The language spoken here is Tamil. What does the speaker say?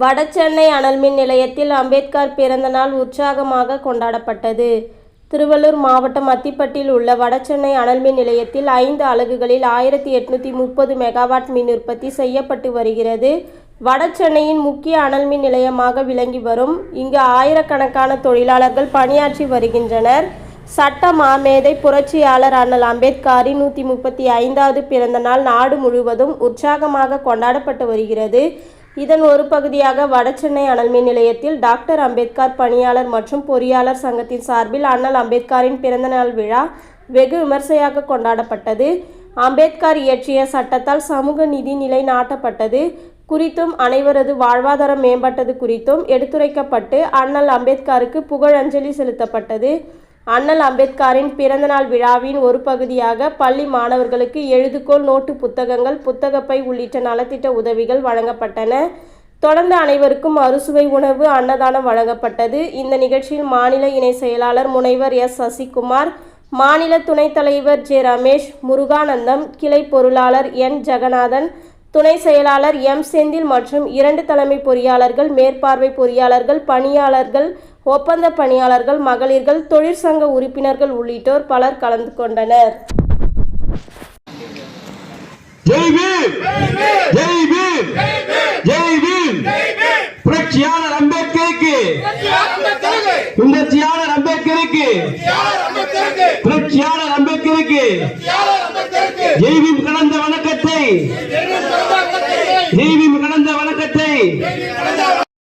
வடசென்னை அனல்மின் நிலையத்தில் அம்பேத்கர் பிறந்த நாள் உற்சாகமாக கொண்டாடப்பட்டது. திருவள்ளூர் மாவட்டம் அத்திப்பட்டில் உள்ள வடசென்னை அனல்மின் நிலையத்தில் ஐந்து அலகுகளில் ஆயிரத்தி எட்நூற்றி முப்பது மெகாவாட் மின் உற்பத்தி செய்யப்பட்டு வருகிறது. வடசென்னையின் முக்கிய அனல்மின் நிலையமாக விளங்கி வரும். இங்கு ஆயிரக்கணக்கான தொழிலாளர்கள் பணியாற்றி வருகின்றனர். சட்ட மாமேதை புரட்சியாளர் அண்ணல் அம்பேத்கரின் நூற்றி முப்பத்தி ஐந்தாவது பிறந்த நாள் நாடு முழுவதும் உற்சாகமாக கொண்டாடப்பட்டு வருகிறது. இதன் ஒரு பகுதியாக வடசென்னை அனல்மின் நிலையத்தில் டாக்டர் அம்பேத்கர் பணியாளர் மற்றும் பொறியாளர் சங்கத்தின் சார்பில் அண்ணல் அம்பேத்கரின் பிறந்தநாள் விழா வெகு விமர்சையாக கொண்டாடப்பட்டது. அம்பேத்கர் இயற்றிய சட்டத்தால் சமூக நிதி நிலை நாட்டப்பட்டது குறித்தும் அனைவரது வாழ்வாதாரம் மேம்பட்டது குறித்தும் எடுத்துரைக்கப்பட்டு அண்ணல் அம்பேத்கருக்கு புகழஞ்சலி செலுத்தப்பட்டது. அண்ணல் அம்பேத்கரின் பிறந்தநாள் விழாவின் ஒரு பகுதியாக பள்ளி மாணவர்களுக்கு எழுதுகோள் நோட்டு புத்தகங்கள் புத்தகப்பை உள்ளிட்ட நலத்திட்ட உதவிகள் வழங்கப்பட்டன. தொடர்ந்து அனைவருக்கும் அறுசுவை உணவு அன்னதானம் வழங்கப்பட்டது. இந்த நிகழ்ச்சியில் மாநில இணை செயலாளர் முனைவர் எஸ். சசிகுமார் மாநில துணைத் தலைவர் ஜே. ரமேஷ் முருகானந்தம் கிளை பொருளாளர் என். ஜெகநாதன் துணை செயலாளர் எம். செந்தில் மற்றும் இரண்டு தலைமை பொறியாளர்கள் மேற்பார்வை பொறியாளர்கள் பணியாளர்கள் ஒப்பந்த பணியாளர்கள் மகளிர்கள் தொழிற்சங்க உறுப்பினர்கள் உள்ளிட்டோர் பலர் கலந்து கொண்டனர். புரட்சியாளர் அம்பேத்கருக்கு! புரட்சியாளர் அம்பேத்கருக்கு! புரட்சியாளர் அம்பேத்கருக்கு!